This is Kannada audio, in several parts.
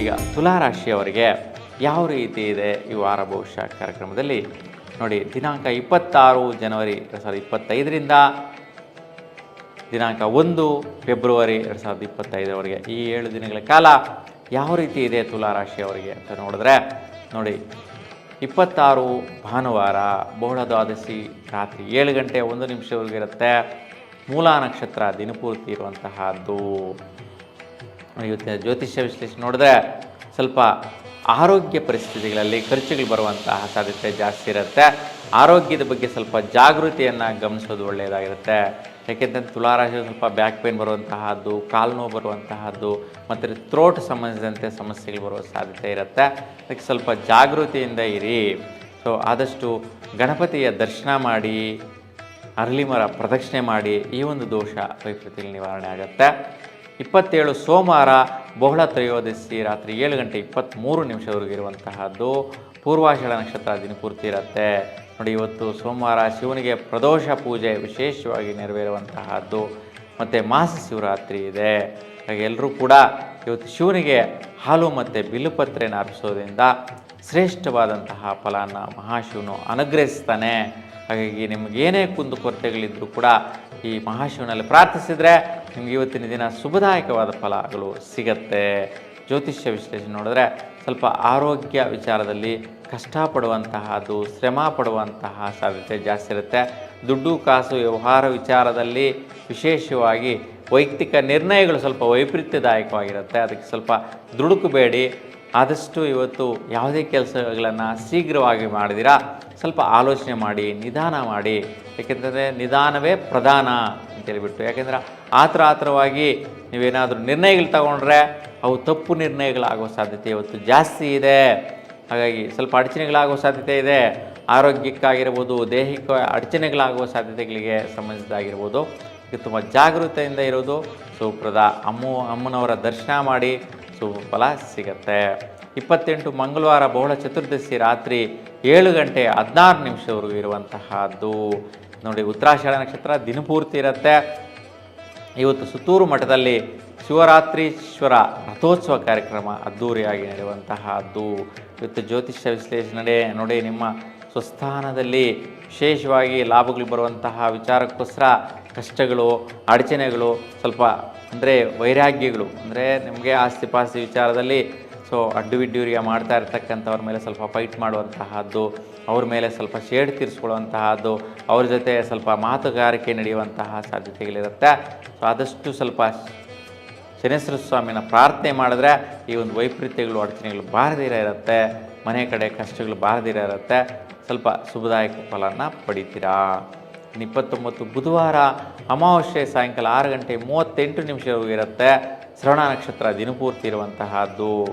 ಈಗ ತುಲಾರಾಶಿಯವರಿಗೆ ಯಾವ ರೀತಿ ಇದೆ ಈ ವಾರ ಭವಿಷ್ಯ ಕಾರ್ಯಕ್ರಮದಲ್ಲಿ? ನೋಡಿ, ದಿನಾಂಕ ಇಪ್ಪತ್ತಾರು ಜನವರಿ ಎರಡು ಸಾವಿರದ ಇಪ್ಪತ್ತೈದರಿಂದ ದಿನಾಂಕ ಒಂದು ಫೆಬ್ರವರಿ ಎರಡು ಸಾವಿರದ ಇಪ್ಪತ್ತೈದರವರೆಗೆ ಈ ಏಳು ದಿನಗಳ ಕಾಲ ಯಾವ ರೀತಿ ಇದೆ ತುಲಾರಾಶಿಯವರಿಗೆ ಅಂತ ನೋಡಿದ್ರೆ, ನೋಡಿ, ಇಪ್ಪತ್ತಾರು ಭಾನುವಾರ ಬಹುಳ ದ್ವಾದಶಿ ರಾತ್ರಿ ಏಳು ಗಂಟೆ ಒಂದು ನಿಮಿಷವರೆಗೆ ಇರುತ್ತೆ. ಮೂಲ ನಕ್ಷತ್ರ ದಿನಪೂರ್ತಿ ಇರುವಂತಹದ್ದು. ಇವತ್ತಿನ ಜ್ಯೋತಿಷ್ಯ ವಿಶ್ಲೇಷಣೆ ನೋಡಿದ್ರೆ ಸ್ವಲ್ಪ ಆರೋಗ್ಯ ಪರಿಸ್ಥಿತಿಗಳಲ್ಲಿ ಖರ್ಚುಗಳು ಬರುವಂತಹ ಸಾಧ್ಯತೆ ಜಾಸ್ತಿ ಇರುತ್ತೆ. ಆರೋಗ್ಯದ ಬಗ್ಗೆ ಸ್ವಲ್ಪ ಜಾಗೃತಿಯನ್ನು ಗಮನಿಸೋದು ಒಳ್ಳೆಯದಾಗಿರುತ್ತೆ. ಯಾಕೆಂದರೆ ತುಲಾರಾಶಿ ಸ್ವಲ್ಪ ಬ್ಯಾಕ್ ಪೇನ್ ಬರುವಂತಹದ್ದು, ಕಾಲು ನೋವು ಬರುವಂತಹದ್ದು, ಮತ್ತು ಥ್ರೋಟ್ ಸಂಬಂಧಿಸಿದಂತೆ ಸಮಸ್ಯೆಗಳು ಬರುವ ಸಾಧ್ಯತೆ ಇರುತ್ತೆ. ಅದಕ್ಕೆ ಸ್ವಲ್ಪ ಜಾಗೃತಿಯಿಂದ ಇರಿ. ಸೊ ಆದಷ್ಟು ಗಣಪತಿಯ ದರ್ಶನ ಮಾಡಿ ಅರಳಿ ಮರ ಪ್ರದಕ್ಷಿಣೆ ಮಾಡಿ ಈ ಒಂದು ದೋಷ ವೈಪರೀತ್ಯ ನಿವಾರಣೆ ಆಗುತ್ತೆ. ಇಪ್ಪತ್ತೇಳು ಸೋಮವಾರ ಬಹುಳ ತ್ರಯೋದಶಿ ರಾತ್ರಿ ಏಳು ಗಂಟೆ ಇಪ್ಪತ್ತ್ಮೂರು ನಿಮಿಷವರೆಗೆ ಇರುವಂತಹದ್ದು. ಪೂರ್ವಾಷಾಢ ನಕ್ಷತ್ರ ದಿನಪೂರ್ತಿ ಇರುತ್ತೆ. ನೋಡಿ, ಇವತ್ತು ಸೋಮವಾರ ಶಿವನಿಗೆ ಪ್ರದೋಷ ಪೂಜೆ ವಿಶೇಷವಾಗಿ ನೆರವೇರುವಂತಹದ್ದು. ಮತ್ತು ಮಾಸ ಶಿವರಾತ್ರಿ ಇದೆ. ಹಾಗೆ ಎಲ್ಲರೂ ಕೂಡ ಇವತ್ತು ಶಿವನಿಗೆ ಹಾಲು ಮತ್ತು ಬಿಲ್ಲುಪತ್ರೆಯನ್ನು ಅರ್ಪಿಸೋದ್ರಿಂದ ಶ್ರೇಷ್ಠವಾದಂತಹ ಫಲನ ಮಹಾಶಿವನು ಅನುಗ್ರಹಿಸ್ತಾನೆ. ಹಾಗಾಗಿ ನಿಮಗೇನೇ ಕುಂದು ಕೊರತೆಗಳಿದ್ದರೂ ಕೂಡ ಈ ಮಹಾಶಿವನಲ್ಲಿ ಪ್ರಾರ್ಥಿಸಿದರೆ ನಿಮ್ಗೆ ಇವತ್ತಿನ ದಿನ ಶುಭದಾಯಕವಾದ ಫಲಗಳು ಸಿಗತ್ತೆ. ಜ್ಯೋತಿಷ್ಯ ವಿಶ್ಲೇಷಣೆ ನೋಡಿದ್ರೆ ಸ್ವಲ್ಪ ಆರೋಗ್ಯ ವಿಚಾರದಲ್ಲಿ ಕಷ್ಟಪಡುವಂತಹದ್ದು, ಶ್ರಮ ಪಡುವಂತಹ ಸಾಧ್ಯತೆ ಜಾಸ್ತಿ ಇರುತ್ತೆ. ದುಡ್ಡು, ಕಾಸು, ವ್ಯವಹಾರ ವಿಚಾರದಲ್ಲಿ ವಿಶೇಷವಾಗಿ ವೈಯಕ್ತಿಕ ನಿರ್ಣಯಗಳು ಸ್ವಲ್ಪ ವೈಪರೀತ್ಯದಾಯಕವಾಗಿರುತ್ತೆ. ಅದಕ್ಕೆ ಸ್ವಲ್ಪ ದುಡುಕಬೇಡಿ. ಆದಷ್ಟು ಇವತ್ತು ಯಾವುದೇ ಕೆಲಸಗಳನ್ನು ಶೀಘ್ರವಾಗಿ ಮಾಡಿದಿರಾ ಸ್ವಲ್ಪ ಆಲೋಚನೆ ಮಾಡಿ, ನಿಧಾನ ಮಾಡಿ. ಏಕೆಂದರೆ ನಿಧಾನವೇ ಪ್ರಧಾನ. ಅಂತೇಳಿಬಿಟ್ಟು ಯಾಕೆಂದ್ರೆ ಆತರ ಆತರವಾಗಿ ನೀವೇನಾದರೂ ನಿರ್ಣಯಗಳು ತಗೊಂಡ್ರೆ ಅವು ತಪ್ಪು ನಿರ್ಣಯಗಳಾಗೋ ಸಾಧ್ಯತೆ ಇವತ್ತು ಜಾಸ್ತಿ ಇದೆ. ಹಾಗಾಗಿ ಸ್ವಲ್ಪ ಅಡಚಣೆಗಳಾಗೋ ಸಾಧ್ಯತೆ ಇದೆ. ಆರೋಗ್ಯಕ್ಕಾಗಿರ್ಬೋದು, ದೈಹಿಕ ಅಡಚಣೆಗಳಾಗುವ ಸಾಧ್ಯತೆಗಳಿಗೆ ಸಂಬಂಧಿಸಿದಾಗಿರ್ಬೋದು ಇದು ತುಂಬ ಜಾಗೃತೆಯಿಂದ ಇರೋದು ಸುಪ್ರದ ಅಮ್ಮ, ಅಮ್ಮನವರ ದರ್ಶನ ಮಾಡಿ ಸುಫಲ ಸಿಗತ್ತೆ. ಇಪ್ಪತ್ತೆಂಟು ಮಂಗಳವಾರ ಬಹುಳ ಚತುರ್ದಶಿ ರಾತ್ರಿ ಏಳು ಗಂಟೆ ಹದಿನಾರು ನಿಮಿಷವರೆಗೂ ಇರುವಂತಹದ್ದು. ನೋಡಿ, ಉತ್ತರಾಷಾಢ ನಕ್ಷತ್ರ ದಿನಪೂರ್ತಿ ಇರುತ್ತೆ. ಇವತ್ತು ಸುತ್ತೂರು ಮಠದಲ್ಲಿ ಶಿವರಾತ್ರೀಶ್ವರ ರಥೋತ್ಸವ ಕಾರ್ಯಕ್ರಮ ಅದ್ಧೂರಿಯಾಗಿ ನಡೆಯುವಂತಹದ್ದು ಇವತ್ತು ಜ್ಯೋತಿಷ್ಯ ವಿಶ್ಲೇಷಣೆ ನೋಡಿ, ನಿಮ್ಮ ಸ್ವಸ್ಥಾನದಲ್ಲಿ ವಿಶೇಷವಾಗಿ ಲಾಭಗಳು ಬರುವಂತಹ ವಿಚಾರಕ್ಕೋಸ್ಕರ ಕಷ್ಟಗಳು, ಅಡಚಣೆಗಳು, ಸ್ವಲ್ಪ ಅಂದರೆ ವೈರಾಗ್ಯಗಳು, ಅಂದರೆ ನಿಮಗೆ ಆಸ್ತಿ ಪಾಸ್ತಿ ವಿಚಾರದಲ್ಲಿ ಸೊ ಅಡ್ಡು ಬಿಡ್ಡಿಯವರಿಗೆ ಮಾಡ್ತಾ ಇರ್ತಕ್ಕಂಥವ್ರ ಮೇಲೆ ಸ್ವಲ್ಪ ಫೈಟ್ ಮಾಡುವಂತಹದ್ದು, ಅವ್ರ ಮೇಲೆ ಸ್ವಲ್ಪ ಶೇಡ್ ತೀರಿಸ್ಕೊಳ್ಳುವಂತಹದ್ದು, ಅವ್ರ ಜೊತೆ ಸ್ವಲ್ಪ ಮಾತುಗಾರಿಕೆ ನಡೆಯುವಂತಹ ಸಾಧ್ಯತೆಗಳಿರುತ್ತೆ. ಸೊ ಆದಷ್ಟು ಸ್ವಲ್ಪ ಶನೇಶ್ವರ ಸ್ವಾಮಿನ ಪ್ರಾರ್ಥನೆ ಮಾಡಿದ್ರೆ ಈ ಒಂದು ವೈಪರೀತ್ಯಗಳು ಅಡಚಣೆಗಳು ಬಾರದಿರ ಇರುತ್ತೆ, ಮನೆ ಕಡೆ ಕಷ್ಟಗಳು ಬಾರದಿರ ಇರುತ್ತೆ, ಸ್ವಲ್ಪ ಶುಭದಾಯಕ ಫಲನ ಪಡಿತೀರಾ? ಇಪ್ಪತ್ತೊಂಬತ್ತು ಬುಧವಾರ ಅಮಾವಾಸ್ಯೆ ಸಾಯಂಕಾಲ ಆರು ಗಂಟೆ ಮೂವತ್ತೆಂಟು ನಿಮಿಷವರೆಗೂ ಇರುತ್ತೆ. ಶ್ರವಣ ನಕ್ಷತ್ರ ದಿನಪೂರ್ತಿ ಇರುವಂತಹದ್ದು.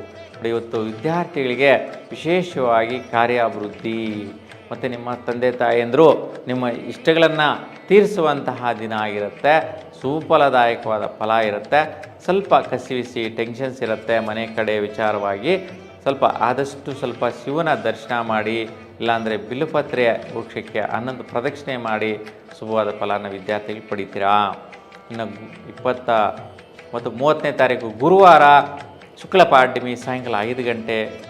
ಇವತ್ತು ವಿದ್ಯಾರ್ಥಿಗಳಿಗೆ ವಿಶೇಷವಾಗಿ ಕಾರ್ಯಾಭಿವೃದ್ಧಿ. ಮತ್ತು ನಿಮ್ಮ ತಂದೆ ತಾಯಿಯಂದರು ನಿಮ್ಮ ಇಷ್ಟಗಳನ್ನು ತೀರಿಸುವಂತಹ ದಿನ ಆಗಿರುತ್ತೆ. ಸುಫಲದಾಯಕವಾದ ಫಲ ಇರುತ್ತೆ. ಸ್ವಲ್ಪ ಕಸಿವಿಸಿ ಟೆನ್ಷನ್ಸ್ ಇರುತ್ತೆ. ಮನೆ ಕಡೆ ವಿಚಾರವಾಗಿ ಸ್ವಲ್ಪ ಆದಷ್ಟು ಸ್ವಲ್ಪ ಶಿವನ ದರ್ಶನ ಮಾಡಿ, ಇಲ್ಲಾಂದರೆ ಬಿಲ್ಲುಪತ್ರೆಯ ವೃಕ್ಷಕ್ಕೆ ಹನ್ನೊಂದು ಪ್ರದಕ್ಷಿಣೆ ಮಾಡಿ, ಶುಭವಾದ ಫಲನ ವಿದ್ಯಾರ್ಥಿಗಳು ಪಡಿತೀರಾ? ಇನ್ನು ಇಪ್ಪತ್ತ ಮತ್ತು ಮೂವತ್ತನೇ ತಾರೀಕು ಗುರುವಾರ ಶುಕ್ಲ ಪಾಡ್ಯಮಿ ಸಾಯಂಕಾಲ ಐದು ಗಂಟೆ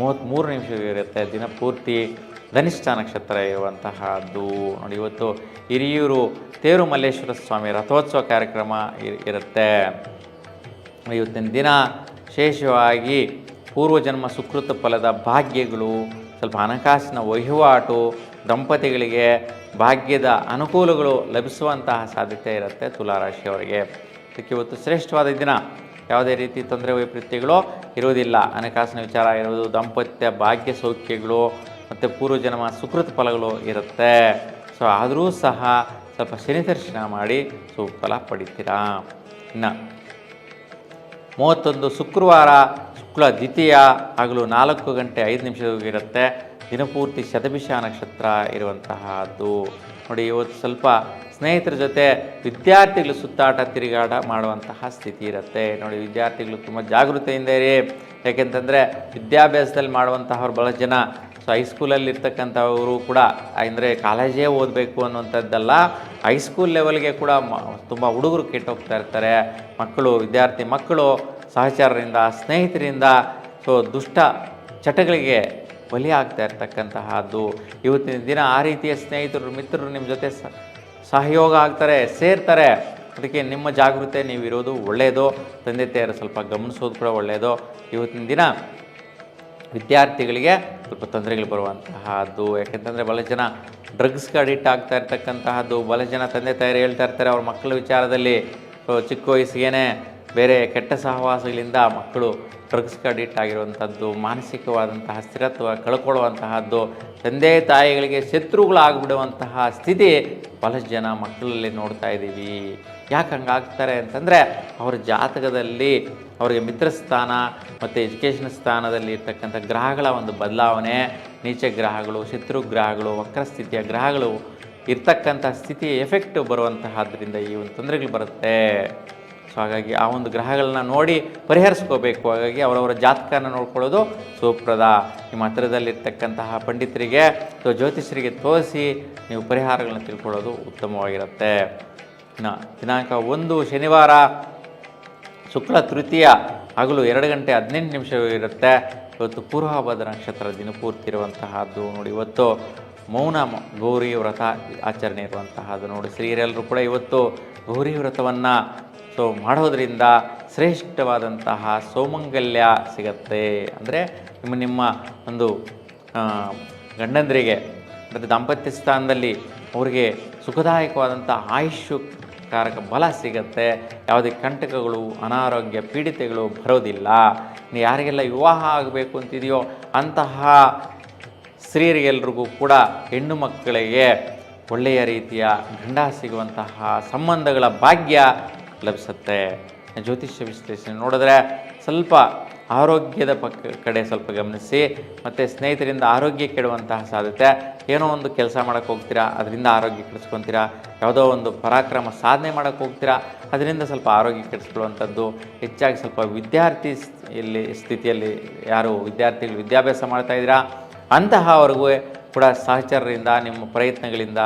ಮೂವತ್ತ್ಮೂರು ನಿಮಿಷ ಇರುತ್ತೆ. ದಿನ ಪೂರ್ತಿ ಧನಿಷ್ಠ ನಕ್ಷತ್ರ ಇರುವಂತಹದ್ದು. ನೋಡಿ, ಇವತ್ತು ಹಿರಿಯೂರು ತೇರು ಮಲ್ಲೇಶ್ವರ ಸ್ವಾಮಿ ರಥೋತ್ಸವ ಕಾರ್ಯಕ್ರಮ ಇರ್- ಇರುತ್ತೆ. ಇವತ್ತಿನ ದಿನ ವಿಶೇಷವಾಗಿ ಪೂರ್ವಜನ್ಮ ಸುಕೃತ ಫಲದ ಭಾಗ್ಯಗಳು, ಸ್ವಲ್ಪ ಹಣಕಾಸಿನ ವಹಿವಾಟು, ದಂಪತಿಗಳಿಗೆ ಭಾಗ್ಯದ ಅನುಕೂಲಗಳು ಲಭಿಸುವಂತಹ ಸಾಧ್ಯತೆ ಇರುತ್ತೆ ತುಲಾರಾಶಿಯವರಿಗೆ. ಅದಕ್ಕೆ ಇವತ್ತು ಶ್ರೇಷ್ಠವಾದ ದಿನ. ಯಾವುದೇ ರೀತಿ ತೊಂದರೆ ವೈಪರೀತ್ಯಗಳು ಇರುವುದಿಲ್ಲ. ಹಣಕಾಸಿನ ವಿಚಾರ ಇರುವುದು, ದಾಂಪತ್ಯ, ಭಾಗ್ಯ ಸೌಖ್ಯಗಳು ಮತ್ತು ಪೂರ್ವಜನ್ಮ ಸುಕೃತ ಫಲಗಳು ಇರುತ್ತೆ. ಸೊ ಆದರೂ ಸಹ ಸ್ವಲ್ಪ ಶನಿ ದರ್ಶನ ಮಾಡಿ ಸುಫಲ ಪಡಿತೀರಾ? ಇನ್ನು ಮೂವತ್ತೊಂದು ಶುಕ್ರವಾರ ಶುಕ್ಲ ದ್ವಿತೀಯ ಆಗಲು ನಾಲ್ಕು ಗಂಟೆ ಐದು ನಿಮಿಷವಿರುತ್ತೆ ದಿನಪೂರ್ತಿ ಶತಭಿಷ ನಕ್ಷತ್ರ ಇರುವಂತಹದ್ದು. ನೋಡಿ, ಇವತ್ತು ಸ್ವಲ್ಪ ಸ್ನೇಹಿತರ ಜೊತೆ ವಿದ್ಯಾರ್ಥಿಗಳು ಸುತ್ತಾಟ ತಿರುಗಾಟ ಮಾಡುವಂತಹ ಸ್ಥಿತಿ ಇರುತ್ತೆ. ನೋಡಿ, ವಿದ್ಯಾರ್ಥಿಗಳು ತುಂಬ ಜಾಗೃತೆಯಿಂದ ಇರಿ. ಯಾಕೆಂತಂದರೆ ವಿದ್ಯಾಭ್ಯಾಸದಲ್ಲಿ ಮಾಡುವಂತಹವ್ರು ಬಹಳ ಜನ. ಸೊ ಹೈಸ್ಕೂಲಲ್ಲಿ ಇರ್ತಕ್ಕಂಥವರು ಕೂಡ, ಅಂದರೆ ಕಾಲೇಜೇ ಓದಬೇಕು ಅನ್ನುವಂಥದ್ದಲ್ಲ ಹೈಸ್ಕೂಲ್ ಲೆವೆಲ್ಗೆ ಕೂಡ ಮ, ತುಂಬ ಹುಡುಗರು ಕೆಟ್ಟೋಗ್ತಾ ಇರ್ತಾರೆ. ಮಕ್ಕಳು, ವಿದ್ಯಾರ್ಥಿ ಮಕ್ಕಳು ಸಹಚರರಿಂದ, ಸ್ನೇಹಿತರಿಂದ, ಸೊ, ದುಷ್ಟ ಚಟಗಳಿಗೆ ಬಲಿಯಾಗ್ತಾ ಇರ್ತಕ್ಕಂತಹದ್ದು. ಇವತ್ತಿನ ದಿನ ಆ ರೀತಿಯ ಸ್ನೇಹಿತರು, ಮಿತ್ರರು ನಿಮ್ಮ ಜೊತೆ ಸಹಯೋಗ ಆಗ್ತಾರೆ, ಸೇರ್ತಾರೆ. ಅದಕ್ಕೆ ನಿಮ್ಮ ಜಾಗೃತೆ ನೀವಿರೋದು ಒಳ್ಳೆಯದು ತಂದೆ ತಾಯರು ಸ್ವಲ್ಪ ಗಮನಿಸೋದು ಕೂಡ ಒಳ್ಳೆಯದು ಇವತ್ತಿನ ದಿನ ವಿದ್ಯಾರ್ಥಿಗಳಿಗೆ ಸ್ವಲ್ಪ ತೊಂದರೆಗಳು ಬರುವಂತಹದ್ದು. ಯಾಕೆಂತಂದರೆ ಬಹಳ ಜನ ಡ್ರಗ್ಸ್ಗೆ ಅಡಿಕ್ಟ್ ಆಗ್ತಾ ಇರ್ತಕ್ಕಂತಹದ್ದು. ಬಹಳ ಜನ ತಂದೆ ತಾಯರು ಹೇಳ್ತಾ ಇರ್ತಾರೆ, ಅವ್ರ ಮಕ್ಕಳ ವಿಚಾರದಲ್ಲಿ ಚಿಕ್ಕ ವಯಸ್ಸಿಗೇನೆ ಬೇರೆ ಕೆಟ್ಟ ಸಹವಾಸಗಳಿಂದ ಮಕ್ಕಳು ಡ್ರಗ್ಸ್ಗೆ ಅಡಿಕ್ಟ್ ಆಗಿರುವಂಥದ್ದು ಮಾನಸಿಕವಾದಂತಹ ಸ್ಥಿರತ್ವ ಕಳ್ಕೊಳ್ಳುವಂತಹದ್ದು, ತಂದೆ ತಾಯಿಗಳಿಗೆ ಶತ್ರುಗಳಾಗ್ಬಿಡುವಂತಹ ಸ್ಥಿತಿ ಬಹಳಷ್ಟು ಜನ ಮಕ್ಕಳಲ್ಲಿ ನೋಡ್ತಾ ಇದ್ದೀವಿ. ಯಾಕೆ ಹಂಗಾಗ್ತಾರೆ ಅಂತಂದರೆ ಅವರ ಜಾತಕದಲ್ಲಿ ಅವರಿಗೆ ಮಿತ್ರ ಸ್ಥಾನ ಮತ್ತು ಎಜುಕೇಷನ್ ಸ್ಥಾನದಲ್ಲಿ ಇರ್ತಕ್ಕಂಥ ಗ್ರಹಗಳ ಒಂದು ಬದಲಾವಣೆ, ನೀಚ ಗ್ರಹಗಳು, ಶತ್ರು ಗ್ರಹಗಳು, ವಕ್ರಸ್ಥಿತಿಯ ಗ್ರಹಗಳು ಇರ್ತಕ್ಕಂಥ ಸ್ಥಿತಿಯ ಎಫೆಕ್ಟ್ ಬರುವಂತಹದ್ರಿಂದ ಈ ಒಂದು ತೊಂದರೆಗಳು ಬರುತ್ತೆ. ಸೊ ಹಾಗಾಗಿ ಆ ಒಂದು ಗ್ರಹಗಳನ್ನ ನೋಡಿ ಪರಿಹರಿಸ್ಕೋಬೇಕು. ಹಾಗಾಗಿ ಅವರವರ ಜಾತಕನ ನೋಡ್ಕೊಳ್ಳೋದು ಸೂಪ್ರದ. ನಿಮ್ಮ ಹತ್ತಿರದಲ್ಲಿರ್ತಕ್ಕಂತಹ ಪಂಡಿತರಿಗೆ ಅಥವಾ ಜ್ಯೋತಿಷರಿಗೆ ತೋರಿಸಿ ನೀವು ಪರಿಹಾರಗಳನ್ನ ತಿಳ್ಕೊಳ್ಳೋದು ಉತ್ತಮವಾಗಿರುತ್ತೆ. ಇನ್ನು ದಿನಾಂಕ ಒಂದು ಶನಿವಾರ, ಶುಕ್ಲ ತೃತೀಯ, ಹಗಲು ಎರಡು ಗಂಟೆ ಹದಿನೆಂಟು ನಿಮಿಷ ಇರುತ್ತೆ. ಇವತ್ತು ಪೂರ್ವಭದ್ರ ನಕ್ಷತ್ರ ದಿನಪೂರ್ತಿ ಇರುವಂತಹದ್ದು ನೋಡಿ. ಇವತ್ತು ಮೌನ ಗೌರಿ ವ್ರತ ಆಚರಣೆ ಇರುವಂತಹದ್ದು ನೋಡಿ. ಸ್ತ್ರೀಯರೆಲ್ಲರೂ ಕೂಡ ಇವತ್ತು ಗೌರಿ ವ್ರತವನ್ನು ಸೊ ಮಾಡೋದರಿಂದ ಶ್ರೇಷ್ಠವಾದಂತಹ ಸೌಮಂಗಲ್ಯ ಸಿಗತ್ತೆ. ಅಂದರೆ ನಿಮ್ಮ ನಿಮ್ಮ ಒಂದು ಗಂಡಂದರಿಗೆ ಮತ್ತು ದಾಂಪತ್ಯ ಸ್ಥಾನದಲ್ಲಿ ಅವರಿಗೆ ಸುಖದಾಯಕವಾದಂಥ ಆಯುಷ್ಯು ಕಾರಕ ಬಲ ಸಿಗತ್ತೆ. ಯಾವುದೇ ಕಂಟಕಗಳು, ಅನಾರೋಗ್ಯ, ಪೀಡಿತೆಗಳು ಬರೋದಿಲ್ಲ. ಯಾರಿಗೆಲ್ಲ ವಿವಾಹ ಆಗಬೇಕು ಅಂತಿದೆಯೋ ಅಂತಹ ಸ್ತ್ರೀಯರಿಗೆಲ್ರಿಗೂ ಕೂಡ ಹೆಣ್ಣು ಮಕ್ಕಳಿಗೆ ಒಳ್ಳೆಯ ರೀತಿಯ ಗಂಡ ಸಿಗುವಂತಹ ಸಂಬಂಧಗಳ ಭಾಗ್ಯ ಲಭಿಸುತ್ತೆ. ಜ್ಯೋತಿಷ್ಯ ವಿಶ್ಲೇಷಣೆ ನೋಡಿದ್ರೆ ಸ್ವಲ್ಪ ಆರೋಗ್ಯದ ಪಕ್ಕ ಕಡೆ ಸ್ವಲ್ಪ ಗಮನಿಸಿ, ಮತ್ತು ಸ್ನೇಹಿತರಿಂದ ಆರೋಗ್ಯ ಕೆಡುವಂತಹ ಸಾಧ್ಯತೆ. ಏನೋ ಒಂದು ಕೆಲಸ ಮಾಡೋಕ್ಕೆ ಹೋಗ್ತೀರಾ, ಅದರಿಂದ ಆರೋಗ್ಯ ಕೆಡಿಸ್ಕೊತೀರಾ, ಯಾವುದೋ ಒಂದು ಪರಾಕ್ರಮ ಸಾಧನೆ ಮಾಡೋಕ್ಕೆ ಹೋಗ್ತೀರಾ, ಅದರಿಂದ ಸ್ವಲ್ಪ ಆರೋಗ್ಯ ಕೆಡಿಸ್ಕೊಳ್ಳುವಂಥದ್ದು. ಹೆಚ್ಚಾಗಿ ಸ್ವಲ್ಪ ವಿದ್ಯಾರ್ಥಿ ಇಲ್ಲಿ ಸ್ಥಿತಿಯಲ್ಲಿ ಯಾರು ವಿದ್ಯಾರ್ಥಿಗಳು ವಿದ್ಯಾಭ್ಯಾಸ ಮಾಡ್ತಾ ಇದ್ದೀರಾ ಅಂತಹವರೆಗೂ ಕೂಡ ಸಹಚರರಿಂದ, ನಿಮ್ಮ ಪ್ರಯತ್ನಗಳಿಂದ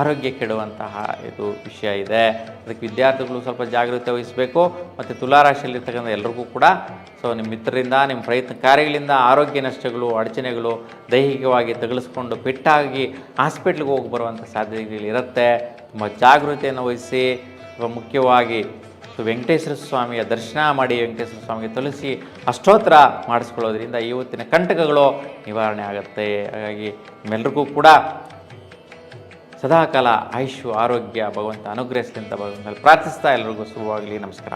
ಆರೋಗ್ಯ ಕೆಡುವಂತಹ ಇದು ವಿಷಯ ಇದೆ. ಅದಕ್ಕೆ ವಿದ್ಯಾರ್ಥಿಗಳು ಸ್ವಲ್ಪ ಜಾಗೃತಿ ವಹಿಸಬೇಕು. ಮತ್ತು ತುಲಾರಾಶಿಯಲ್ಲಿರ್ತಕ್ಕಂಥ ಎಲ್ರಿಗೂ ಕೂಡ ಸೊ, ನಿಮ್ಮ ಮಿತ್ರರಿಂದ, ನಿಮ್ಮ ಪ್ರಯತ್ನ ಕಾರ್ಯಗಳಿಂದ ಆರೋಗ್ಯ ನಷ್ಟಗಳು, ಅಡಚಣೆಗಳು ದೈಹಿಕವಾಗಿ ತಗಲಿಸ್ಕೊಂಡು ಪೆಟ್ಟಾಗಿ ಹಾಸ್ಪಿಟ್ಲಿಗೆ ಹೋಗಿ ಬರುವಂಥ ಸಾಧ್ಯತೆಗಳಿರುತ್ತೆ ತುಂಬ ಜಾಗೃತಿಯನ್ನು ವಹಿಸಿ ಮುಖ್ಯವಾಗಿ ಸೊ ವೆಂಕಟೇಶ್ವರ ಸ್ವಾಮಿಯ ದರ್ಶನ ಮಾಡಿ ವೆಂಕಟೇಶ್ವರ ಸ್ವಾಮಿಗೆ ತುಳಸಿ ಅಷ್ಟೋತ್ತರ ಮಾಡಿಸ್ಕೊಳ್ಳೋದ್ರಿಂದ ಇವತ್ತಿನ ಕಂಟಕಗಳು ನಿವಾರಣೆ ಆಗುತ್ತೆ. ಹಾಗಾಗಿ ನಿಮ್ಮೆಲ್ರಿಗೂ ಕೂಡ ಸದಾಕಾಲ ಆಯುಷು, ಆರೋಗ್ಯ, ಭಗವಂತ ಅನುಗ್ರಹಿಸಲಿ ಅಂತ ಭಗವಂತ ಪ್ರಾರ್ಥಿಸ್ತಾ ಎಲ್ಲರಿಗೂ ಶುಭವಾಗಲಿ. ನಮಸ್ಕಾರ.